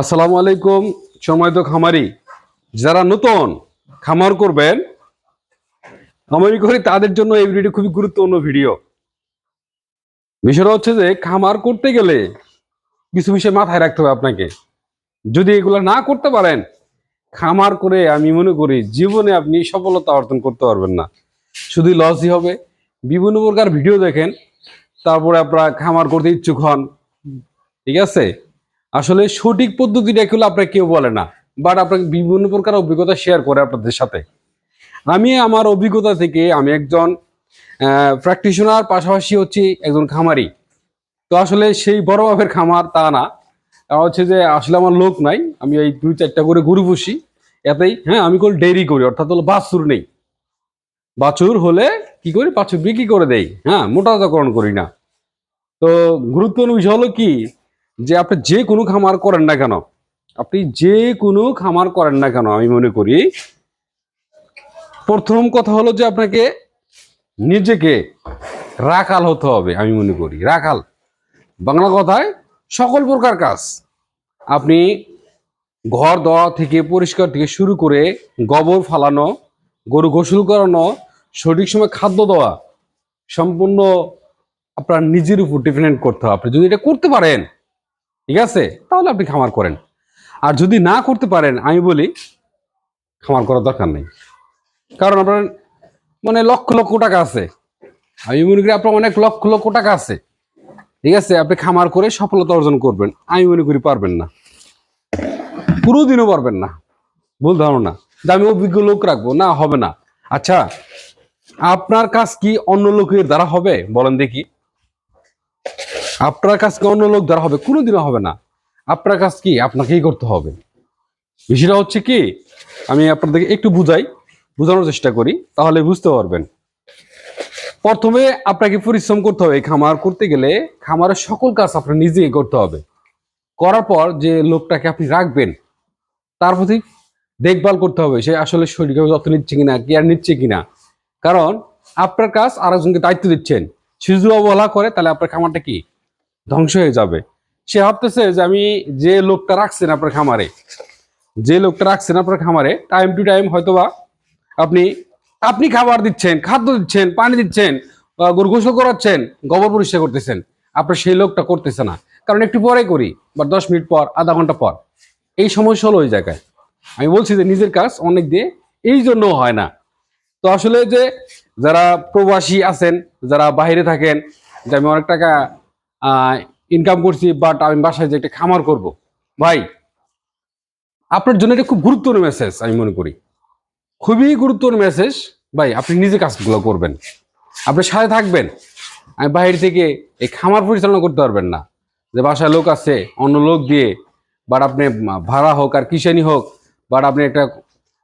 আসসালামু আলাইকুম সময়ত খামারি। যারা নতুন খামার করবেন আমি করি তাদের জন্য এই ভিডিওটি খুবই গুরুত্বপূর্ণ ভিডিও। বিষয়টা হচ্ছে যে, খামার করতে গেলে কিছু বিষয় মাথায় রাখতে হবে আপনাকে। যদি এগুলো না করতে পারেন, খামার করে আমি মনে করি জীবনে আপনি সফলতা অর্জন করতে পারবেন না। শুধু লসই হবে। বিভিন্ন প্রকার ভিডিও দেখেন, তারপরে আপনারা খামার করতে ইচ্ছুক হন। ঠিক আছে? আসলে সঠিক পদ্ধতিটা এগুলো আপনাকে কেউ বলে না বাট আপনাকে বিভিন্ন প্রকার অভিজ্ঞতা শেয়ার করে আপনাদের সাথে। আমি আমার অভিজ্ঞতা থেকে আমি একজন প্র্যাকটিশনার পাশাপাশি হচ্ছে একজন খামারি। তো আসলে সেই বড় মাপের খামার তা না। হচ্ছে যে আসলে আমার লোক নাই, আমি এই দুই চারটা করে গরু পুষি। এতেই হ্যাঁ আমি কোনো ডেরি করি, অর্থাৎ হলো বাছুর নেই। বাছুর হলে কি করি? বাছুর বিক্রি করে দেই। হ্যাঁ মোটাতাকরণ করি না। তো গুরুত্বপূর্ণ বিষয় হলো কি? যে আপনি যে কোনো খামার করেন না কেন, আপনি যে কোনো খামার করেন না কেন, আমি মনে করি, প্রথম কথা হলো যে আপনাকে নিজেকে রাখাল হতে হবে, আমি মনে করি, রাখাল। বাংলা কথায়, সকল প্রকার কাজ আপনি ঘর দেওয়া থেকে পরিষ্কার থেকে শুরু করে গোবর ফালানো, গরু গোসল করানো, সঠিক সময় খাদ্য দেওয়া, সম্পূর্ণ আপনার নিজের উপর ডিপেন্ডেন্ট করতে হবে। আপনি যদি এটা করতে পারেন ঠিক আছে? তাহলে আপনি খামার করেন। আর যদি না করতে পারেন, আমি বলি খামার করার দরকার নেই। কারণ আপনার মানে লক্ষ লক্ষ টাকা আছে। আমি মনে করি আপনার অনেক লক্ষ লক্ষ টাকা আছে। ঠিক আছে? আপনি খামার করে সফলতা অর্জন করবেন। আমি মনে করি পারবেন না। কোনোদিনও পারবেন না। ভুল ধারণা যে আমি অভিজ্ঞ লোক রাখব, না, হবে না। আচ্ছা আপনার কাজ কি অন্য লোকের দ্বারা হবে? বলেন দেখি। আপনার কাজ কি অন্য লোক দ্বারা হবে? কোনোদিনও হবে না। আপনার কাজ কি? আপনাকেই করতে হবে। বিষয়টা হচ্ছে কি, আমি আপনাদেরকে একটু বুঝাই, বোঝানোর চেষ্টা করি, তাহলে বুঝতে পারবেন। প্রথমে আপনাকে পরিশ্রম করতে হবে খামার করতে গেলে। খামারের সকল কাজ আপনার নিজেই করতে হবে। করার পর যে লোকটাকে আপনি রাখবেন, তার প্রতি দেখভাল করতে হবে। সে আসলে শরীরভাবে যত্ন নিচ্ছে কিনা কেয়ার নিচ্ছে কিনা। কারণ আপনার কাজ আরেকজনকে দায়িত্ব দিচ্ছেন। সে যদি অবহেলা করে, তাহলে আপনার খামারটা কি? ধ্বংস হয়ে যাবে। সে ভাবতেছে যে আমি যে লোকটা রাখছেন আপনার খামারে, যে লোকটা রাখছেন আপনার খামারে টাইম টু টাইম হয়তোবা আপনি আপনি খাবার দিচ্ছেন, খাদ্য দিচ্ছেন, পানি দিচ্ছেন গরু গোসল করাচ্ছেন, গোবর পরিষ্কার করতেছেন। আপনার সেই লোকটা করতেছে না। কারণ একটু পরে করি, বা দশ মিনিট পর, আধা ঘণ্টা পর। এই সমস্যা হলো ওই জায়গায়। আমি বলছি যে নিজের কাজ অনেক দিয়ে এই জন্য হয় না। তো আসলে যে যারা প্রবাসী আছেন, যারা বাইরে থাকেন, যে আমি অনেক টাকা ইনকাম করছি বাট আমি বাসায় যে একটা খামার করব। ভাই, আপনার জন্য এটা খুব গুরুত্বপূর্ণ মেসেজ আমি মনে করি। খুবই গুরুত্বপূর্ণ মেসেজ ভাই, আপনি নিজে কাজগুলো করবেন। আপনি সাথে থাকবেন। আমি বাইরে থেকে এই খামার পরিচালনা করতে পারবেন না। যে বাসায় লোক আছে, অন্য লোক দিয়ে বাট আপনি ভাড়া হোক আর কিষানি হোক বাট আপনি একটা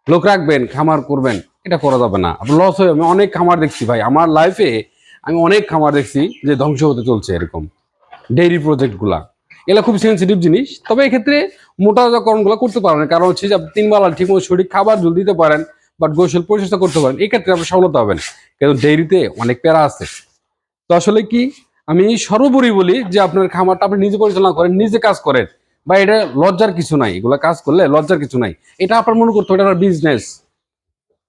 লোক রাখবেন, খামার করবেন, এটা করা যাবে না। আপনার লস হয়ে, আমি অনেক খামার দেখছি ভাই। আমার লাইফে আমি অনেক খামার দেখছি যে ধ্বংস হতে চলছে এরকম। ডেইরি প্রজেক্টগুলা এগুলো খুব সেন্সিটিভ জিনিস, তবে এক্ষেত্রে মোটাজাকরণগুলো করতে পারেন। কারণ হচ্ছে যে তিন বেলা ঠিকমতো সঠিক খাবার জল দিতে পারেন বাট গোসল পরিচর্যা করতে পারেন, এই ক্ষেত্রে আপনি সফলতা হবেন কিন্তু ডেইরিতে অনেক প্যারা আছে। তো আসলে কি, আমি সর্বোপরি বলি যে আপনার খামারটা আপনি নিজে পরিচালনা করেন, নিজে কাজ করেন। বা এটা লজ্জার কিছু নাই, এগুলো কাজ করলে লজ্জার কিছু নাই। এটা আপনার মনে করতে হবে, এটা বিজনেস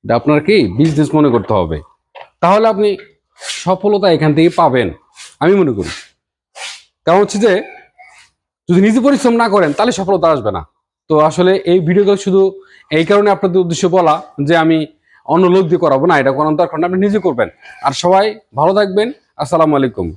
এটা আপনার কি বিজনেস মনে করতে হবে। তাহলে আপনি সফলতা এখান থেকে পাবেন, আমি মনে করি। কারণ হচ্ছে যে, যদি নিজে পরিশ্রম না করেন, তাহলে সফলতা আসবে না। তো আসলে এই ভিডিওটা শুধু এই কারণে আপনাদের উদ্দেশ্য বলা যে, আমি অন্য লোক দিয়ে করাবো না, এটা করান দরকার কারণে আপনি নিজে করবেন। আর সবাই ভালো থাকবেন। আসসালামু আলাইকুম।